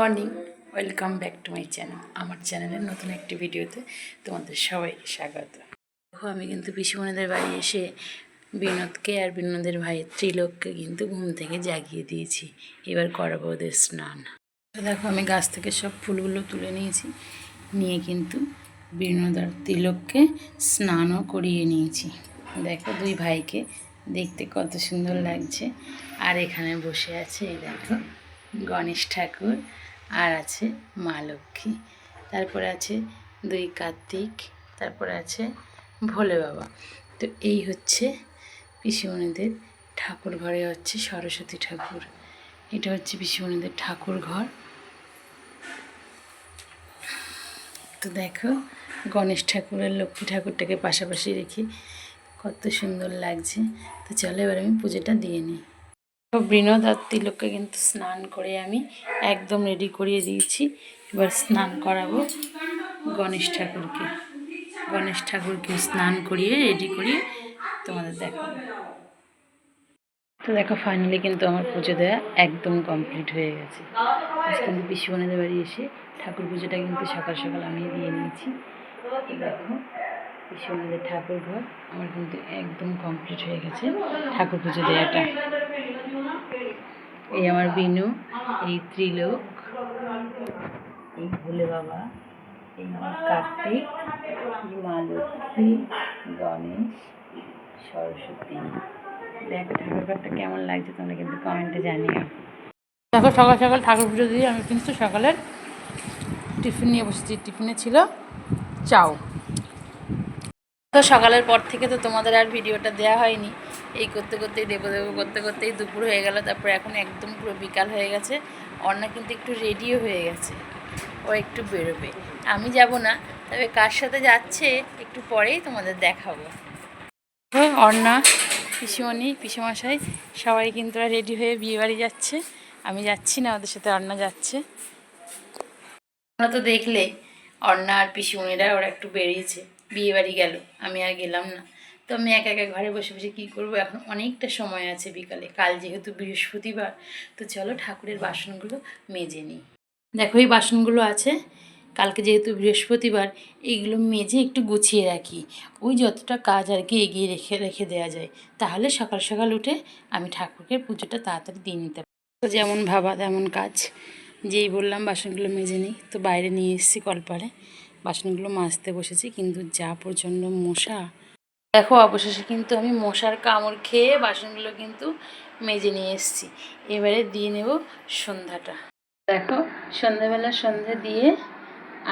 Morning, welcome back to my channel, আমার চ্যানেলের নতুন একটি ভিডিওতে তোমাদের সবাই স্বাগত। আমি কিন্তু পিসিমণিদের বাড়ি এসে বিনোদকে আর বিনোদের ভাই ত্রিলোককে কিন্তু ঘুম থেকে জাগিয়ে দিয়েছি। এবার করাবো ওদের স্নান। দেখো, আমি গাছ থেকে সব ফুলগুলো তুলে নিয়েছি, নিয়ে কিন্তু বিনোদ আর তিলককে স্নানও করিয়ে নিয়েছি। দেখো, দুই ভাইকে দেখতে কত সুন্দর লাগছে। আর এখানে বসে আছে, এই দেখো, গণেশ ঠাকুর আর আছে মা লক্ষ্মী। তারপরে আছে দুই কার্তিক, তারপরে আছে ভোলে বাবা। তো এই হচ্ছে পিসিমণিদের ঠাকুর ঘরে হচ্ছে সরস্বতী ঠাকুর। এটা হচ্ছে পিসিমণিদের ঠাকুর ঘর। তো দেখো, গণেশ ঠাকুরের লক্ষ্মী ঠাকুরটাকে পাশাপাশি রেখে কত সুন্দর লাগছে। তো চলো এবার আমি পুজোটা দিয়ে নিই। বিনোদ আর তিলককে কিন্তু স্নান করে আমি একদম রেডি করিয়ে দিয়েছি। এবার স্নান করাবো গণেশ ঠাকুরকে। গণেশ ঠাকুরকে স্নান করিয়ে রেডি করিয়ে তোমাদের দেখাবো। তো দেখো ফাইনালি কিন্তু আমার পুজো দেওয়া একদম কমপ্লিট হয়ে গেছে। আজ কিন্তু পিসুবনেদের বাড়ি এসে ঠাকুর পুজোটা কিন্তু সকাল সকাল আমি দিয়ে নিয়েছি। দেখো। পিসুবনেদের ঠাকুর ঘর। আমার কিন্তু একদম কমপ্লিট হয়ে গেছে ঠাকুর পুজো দেওয়াটা। এই আমার বিনু, এই ত্রিলোক, এই ভোলে বাবা, এই আমার কার্তিক, এই মা লক্ষ্মী, গণেশ, সরস্বতী। দেখো, ঠাকুর ঘরটা কেমন লাগছে তোমরা কিন্তু কমেন্টে জানিও। দেখো, সকাল সকাল ঠাকুর পুজো দিয়ে আমি কিন্তু সকালের টিফিন নিয়ে বসেছি। টিফিনে ছিল চাও। তো সকালের পর থেকে তো তোমাদের আর ভিডিওটা দেওয়া হয়নি। এই করতে করতেই, দেবো দেবো করতে করতেই দুপুর হয়ে গেল, তারপর এখন একদম পুরো বিকাল হয়ে গেছে। অর্ণা কিন্তু একটু রেডিও হয়ে গেছে, ও একটু বেরোবে। আমি যাব না, তবে কার সাথে যাচ্ছে একটু পরেই তোমাদের দেখাবো। অর্ণা, পিসিমণি, পিসিমশাই, সবাই কিন্তু রেডি হয়ে বিয়ে বাড়ি যাচ্ছে। আমি যাচ্ছি না, ওদের সাথে অর্ণা যাচ্ছে। তোমরা তো দেখলে, অর্ণা আর পিসিমণিরা ওরা একটু বেরিয়েছে। বিয়ে বাড়ি গেল, আমি আর গেলাম না। তো আমি একা একা ঘরে বসে বসে কী করব? এখন অনেকটা সময় আছে বিকালে, কাল যেহেতু বৃহস্পতিবার, তো চলো ঠাকুরের বাসনগুলো মেজে নিই। দেখো, এই বাসনগুলো আছে, কালকে যেহেতু বৃহস্পতিবার, এইগুলো মেজে একটু গুছিয়ে রাখি। ওই যতটা কাজ আর কি এগিয়ে রেখে রেখে দেওয়া যায়, তাহলে সকাল সকাল উঠে আমি ঠাকুরকে পুজোটা তাড়াতাড়ি দিয়ে নিতে পারি যেমন ভাবা তেমন কাজ, যেই বললাম বাসনগুলো মেজে নিই। তো বাইরে নিয়ে এসেছি কলপারে। বাসনগুলো মাজতে বসেছি, কিন্তু যা প্রচণ্ড মশা। দেখো, অবশেষে কিন্তু আমি মশার কামড় খেয়ে বাসনগুলো কিন্তু মেজে নিয়ে এসেছি। এবারে দিয়ে নেব সন্ধ্যাটা। দেখো, সন্ধ্যাবেলা সন্ধ্যা দিয়ে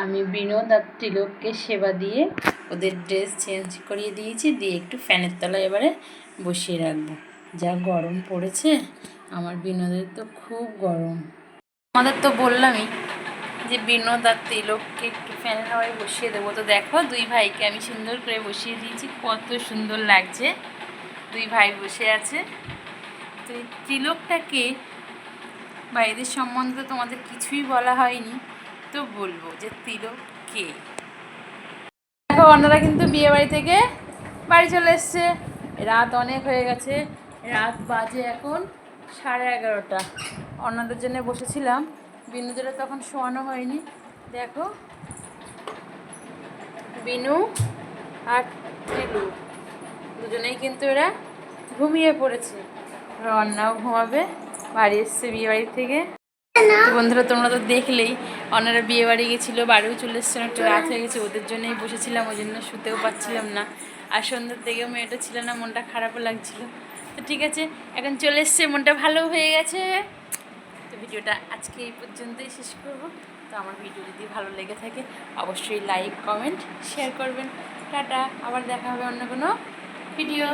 আমি বিনোদ আর তিলককে সেবা দিয়ে ওদের ড্রেস চেঞ্জ করিয়ে দিয়েছি, দিয়ে একটু ফ্যানের তলায় এবারে বসিয়ে রাখব। যা গরম পড়েছে, আমার বিনোদের তো খুব গরম। আমাদের তো বললামই যে বিনোদ আর তিলককে একটু ফ্যানের হাওয়ায় বসিয়ে দেবো। তো দেখো, দুই ভাইকে আমি সুন্দর করে বসিয়ে দিয়েছি। কত সুন্দর লাগছে। দুই ভাই বসে আছে। তো এই তিলকটাকে বা সম্বন্ধে তোমাদের কিছুই বলা হয়নি। তো বলব যে তিলক কে? দেখো, অন্যরা কিন্তু বিয়ে বাড়ি থেকে বাড়ি চলে এসছে। রাত অনেক হয়ে গেছে। রাত বাজে এখন সাড়ে এগারোটা। অন্যদের জন্য বসেছিলাম। বিনুদের তখন শোয়ানো হয়নি। দেখো। বিনু আর টিলু দুজনেই কিন্তু এরা ঘুমিয়ে পড়েছে। রান্নাও ঘুমাবে। বাড়ি এসছে বিয়ে বাড়ি থেকে বন্ধুরা, তোমরা তো দেখলেই অন্যরা বিয়ে বাড়ি গেছিল, বাড়িও চলে এসেছিল একটু রাত হয়ে গেছে, ওদের জন্যই বসেছিলাম, ওই জন্য শুতেও পাচ্ছিলাম না। আর সন্ধ্যার দিকে মেয়েটা ছিল না, মনটা খারাপও লাগছিল। তো ঠিক আছে, এখন চলে এসছে, মনটা ভালো হয়ে গেছে। ভিডিওটা আজকে এই পর্যন্তই শেষ করব। তো আমার ভিডিও যদি ভালো লেগে থাকে, অবশ্যই লাইক, কমেন্ট শেয়ার করবেন। টাটা, আবার দেখা হবে অন্য কোনো ভিডিও